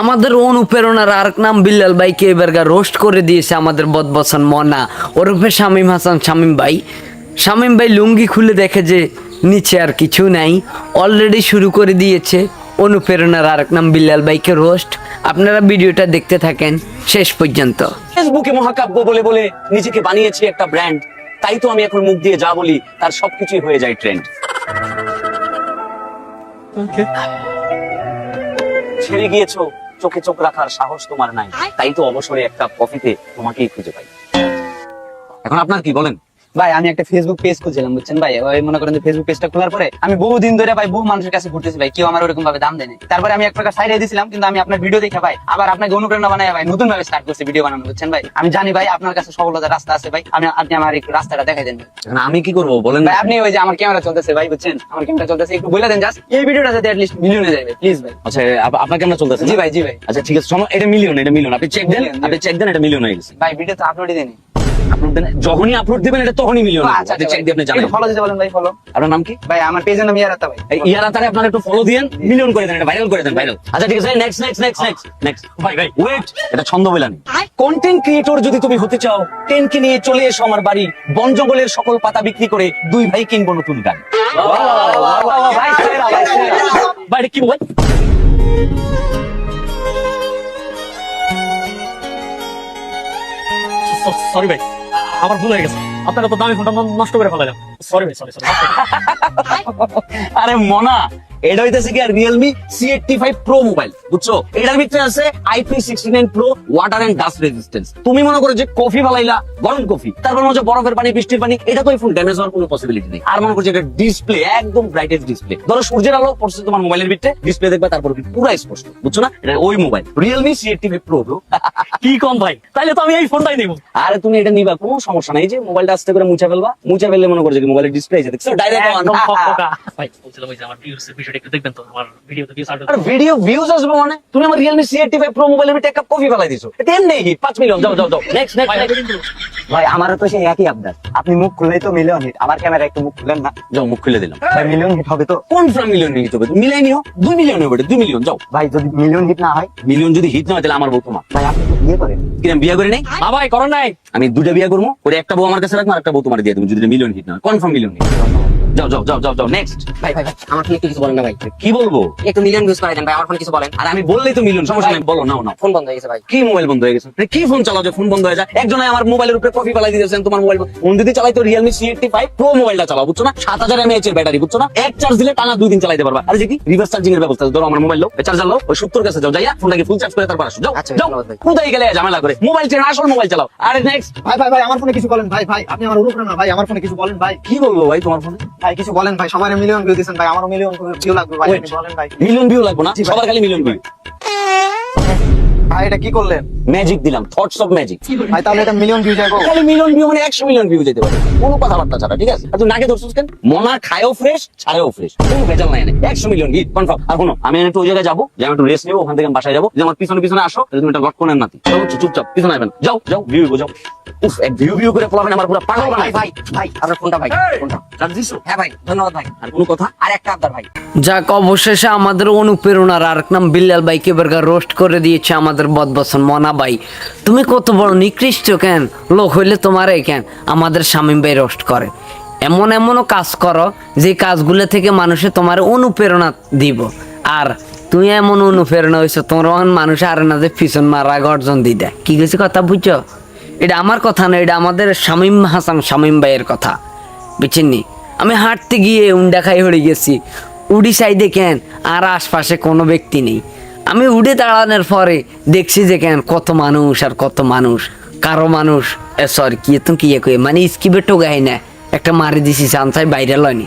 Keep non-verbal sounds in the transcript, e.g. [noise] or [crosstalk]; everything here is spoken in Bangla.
আমাদের অনুপ্রেরণার আরেক নাম বিল্লাল ভাইকে এবারকার রোস্ট করে দিয়েছে আমাদের বদবসন মনা। ওরফে শামীম হাসান শামীম ভাই। শামীম ভাই লুঙ্গি খুলে দেখে যে নিচে আর কিছু নাই। অলরেডি শুরু করে দিয়েছে অনুপ্রেরণার আরেক নাম বিল্লাল ভাইকে রোস্ট আপনারা ভিডিওটা দেখতে থাকেন শেষ পর্যন্ত। ফেসবুকে মহাকাব্য বলে বলে নিজেকে বানিয়েছি একটা ব্র্যান্ড তাই তো আমি এখন মুখ দিয়ে যা বলি তার সবকিছুই হয়ে যায় ট্রেন্ড ছেড়ে গিয়েছো চোখে চোখ রাখার সাহস তোমার নাই। তাই তো অবসরে একটা কফিতে তোমাকেই খুঁজে পাই। এখন আপনার কি বলেন? ভাই আমি একটা ফেসবুক পেজ খুঁজছিলাম বুঝছেন ভাই? ওই মনে করেন যে ফেসবুক পেজটা খোলার পরে আমি বহুদিন ধরে ভাই বহু মানুষের কাছে ঘুরতেছি ভাই কেউ আমার ওরকম ভাবে দাম দেয়নি। তারপরে আমি এক প্রকার সাইডে দিয়েছিলাম কিন্তু আমি আপনার ভিডিও দেখে ভাই আবার আপনাকে অনুপ্রেরণা বানাই ভাই নতুন ভাবে স্টার্ট করছি ভিডিও বানানো বুঝছেন ভাই? আমি জানি ভাই আপনার কাছে সফলতার রাস্তা আছে ভাই আমি আপনি আমার একটু রাস্তাটা দেখাই দেন আমি কি করব বলেন ভাই আপনি ওই যে আমার ক্যামেরা চলতেছে ভাই বুঝছেন? আমার ক্যামেরা চলতেছে একটু বলে দেন জাস্ট এই ভিডিওটা যাতে লিস্ট মিলিয়নে যাবে প্লিজ ভাই। আচ্ছা আপনার কেমন চলতেছে জি ভাই জি ভাই। আচ্ছা ঠিক আছে সময় এটা মিলিয়ন এটা মিলিয়ন আপনি চেক দেন আপনি চেক দেন এটা মিলিয়ন হয়ে গেছে। ভাই ভিডিও তো আপলোডই দেন আপলোড দেন। যখনই আপলোড দিবেন এটা তখনই মিলিয়ন আচ্ছা চেক দিয়ে আপনি জানেন। ফলো দিতে বলেন ভাই ফলো আপনার নাম কি? ভাই আমার পেজের নাম ইয়ারাতা ভাই। এই ইয়ারা তারে আপনারা একটু ফলো দিয়েন মিলিয়ন করে দেন এটা ভাইরাল করে দেন ভাইরাল আচ্ছা ঠিক আছে next next next next next ভাই ভাই ওয়েট এটা ছন্দ বলানি কন্টেন্ট ক্রিয়েটর যদি তুমি হতে চাও টেনকে নিয়ে চলে এসো আমার বাড়ি বন জঙ্গলের সকল পাতা বিক্রি করে দুই ভাই কিনবো নতুন গাড়ি ভাই কি মোবাইল সরি ভাই। আমার ভুল হয়ে গেছে। আপনারা তো দামি ফোনটা নষ্ট করে ফেলালাম সরি ভাই সরি সরি আরে মনা, এটা হইতেছে কি আর Realme C eighty five pro mobile বুঝছ? এটার ভিতরে আছে IP sixty nine pro water and dust resistance তুমি মনে করো যে কফি গরম কফি। তারপর মনে বরফের পানি বৃষ্টির পানি এটা তো ফোন ড্যামেজ হওয়ার কোনো পসিবিলিটি নেই। আর মনে এটা ডিসপ্লে একদম ব্রাইটেস্ট ডিসপ্লে ধরো সূর্যের আলো পড়ছে তোমার মোবাইলের ভিতরে ডিসপ্লে দেখবে তারপর পুরো স্পষ্ট বুঝছ না? এটা ওই মোবাইল রিয়েলমি সি প্রো কি কম ভাই? তাইলে তো আমি এই ফোনটাই নেব। আরে তুমি এটা নিবা কোনো সমস্যা নাই। যে মোবাইলটা আস্তে করে মুছে ফেলবা মুছে ফেললে মনে করছে মোবাইলের ডিসপ্লে এসে দেখছ? ডাইরেক্ট [laughs] আমার ভিউস বিষয়টা একটু দেখবেন তো আমার ভিডিওতে ভিউস আর ভিডিও ভিউজ আসবে মানে? তুমি আমার Realme C eighty five pro cup coffee ফেলাই দিছো। এটা এমনি হিট পাঁচ মিলিয়ন যাও যাও যাও। নেক্সট নেক্সট ভাই আমারও তো সেই একই আবদার আপনি মুখ খুললেই তো মিলিয়ন হিট আমার ক্যামেরা একটু মুখ খুলেন না? যাও মুখ খুলে দিলাম। ভাই মিলিয়ন হিট হবে তো? কনফার্ম মিলিয়ন হিট হবে? মিলাই নিও। দুই মিলিয়ন হবে দুই মিলিয়ন যাও। ভাই যদি মিলিয়ন হিট না হয়? মিলিয়ন যদি হিট না হয় তাহলে আমার বউ তোমার। ভাই আপনি বিয়ে করেন? কিরম বিয়ে করে নেই? করো নাই আমি দুটা বিয়ে করব করে একটা বউ আমার কাছে রাখব আর একটা বউ তোমার দিয়ে দেবো যদি মিলিয়ন হিট না কনফার্ম মিলিয়ন হিট যাও যাও যাও যাও যাও নেক্সট ভাই ভাই ভাই আমার ফোনে কিছু বলেন না ভাই। কি বলব? একটু মিলিয়ন ভিউজ করে দেন ভাই আমার ফোনে কিছু বলেন। আর আমি বললেই তো মিলিয়ন সমস্যা নেই বলো নাও নাও। ফোন বন্ধ হয়ে গেছে ভাই। কি মোবাইল বন্ধ হয়ে গেছে? কি ফোন চালাও যে ফোন বন্ধ হয়ে যায়? একজনে আমার মোবাইলের উপরে কপি ফেলাই দিয়েছেন তোমার মোবাইল ফোন যদি চালাই তো মোবাইলটা চালাও বুঝছ না? এর ব্যাটারি বুঝছ না? এক চার্জ দিলে টানা দুই দিন চালাইতে পারবা। আর যে কি রিভার্স চার্জিং এর ব্যবস্থা। ধরো আমার মোবাইল চার্জার লো ওই সত্তর কাছে যাও যাইয়া ফোনটাকে ফুল চার্জ করে তারপর আসো। যাও আচ্ছা, যাও। কোথায় গেলে ঝামেলা করে? মোবাইল চেন আসল মোবাইল চালাও। আরে ভাই ভাই ভাই আমার ফোনে কিছু বলেন। ভাই ভাই আপনি আমার অনুপ্রেরণা ভাই আমার ফোনে কিছু বলেন ভাই। কি বলব ভাই তোমার ফোনে ভাই কিছু বলেন ভাই সবাই মিলিয়ন ভিউ দিয়েছেন ভাই আমারও মিলিয়ন ভিউ লাগবে ভাই. বলেন ভাই। মিলিয়ন ভিউ লাগবে না? সবার খালি মিলিয়ন ভিউ ভাই এটা কি করলেন? ম্যাজিক দিলাম থটস অফ ম্যাজিক ভাই তাহলে এটা মিলিয়ন ভিউ যাব খালি মিলিয়ন ভিউ মানে একশো মিলিয়ন ভিউ যেতে পারে। কোনো কথাবার্তা ছাড়া ঠিক আছে? আর তুই নাকে ধরছিস কেন? মনা খায়ও ফ্রেশ ছাড়েও ফ্রেশ কোনো ভেজাল নাই এনে একশো মিলিয়ন হিট কনফার্ম আর শোনো আমি একটু ওই জায়গায় যাব যে আমি একটু রেস্ট নেব ওখান থেকে আমি বাসায় যাব। যে আমার পিছনে পিছনে আসো তাহলে তুমি নাতি। চলো চুপচাপ পিছনে আসবেন যাও যাও ভিউ যাও। উফ এক ভিউ ভিউ করে পলাবেন আমার পুরো পাগল বানাই ভাই ভাই আপনার ফোনটা ভাই ফোনটা। হ্যাঁ ভাই ধন্যবাদ ভাই। আর কোনো কথা? আর একটা আবদার ভাই। যাক অবশেষে আমাদের অনুপ্রেরণার আরেক নাম বিল্লাল ভাইকে এবারকার রোস্ট করে দিয়েছে আমাদের বদবসন, মনা ভাই। তুমি কত বড় নিকৃষ্ট কেন? লোক হইলে তোমার কেন? আমাদের শামীম ভাই রোস্ট করে। এমন এমনও কাজ করো, যে কাজগুলো থেকে মানুষে তোমার অনুপ্রেরণা দিব। আর তুমি এমন অনুপ্রেরণা হয়েছো তোমার অহন মানুষ আর না যে পিছন মারা গর্জন দি দেয় কি গেছে কথা বুঝছ? এটা আমার কথা না, এটা আমাদের শামীম হাসান শামীম ভাইয়ের কথা। বুঝছেননি আমি হাঁটতে গিয়ে উন্ডা খাই হয়ে গেছি। উড়ি কেন আর আশপাশে কোনো ব্যক্তি নেই। আমি উড়ে দাঁড়ানোর পরে দেখছি যে কেন কত মানুষ আর কত মানুষ। কারও মানুষ সরি কি তুমি কি মানে স্কিপে টোকাই না। একটা মারি দিছি চান্সাই বাইরে লয়নি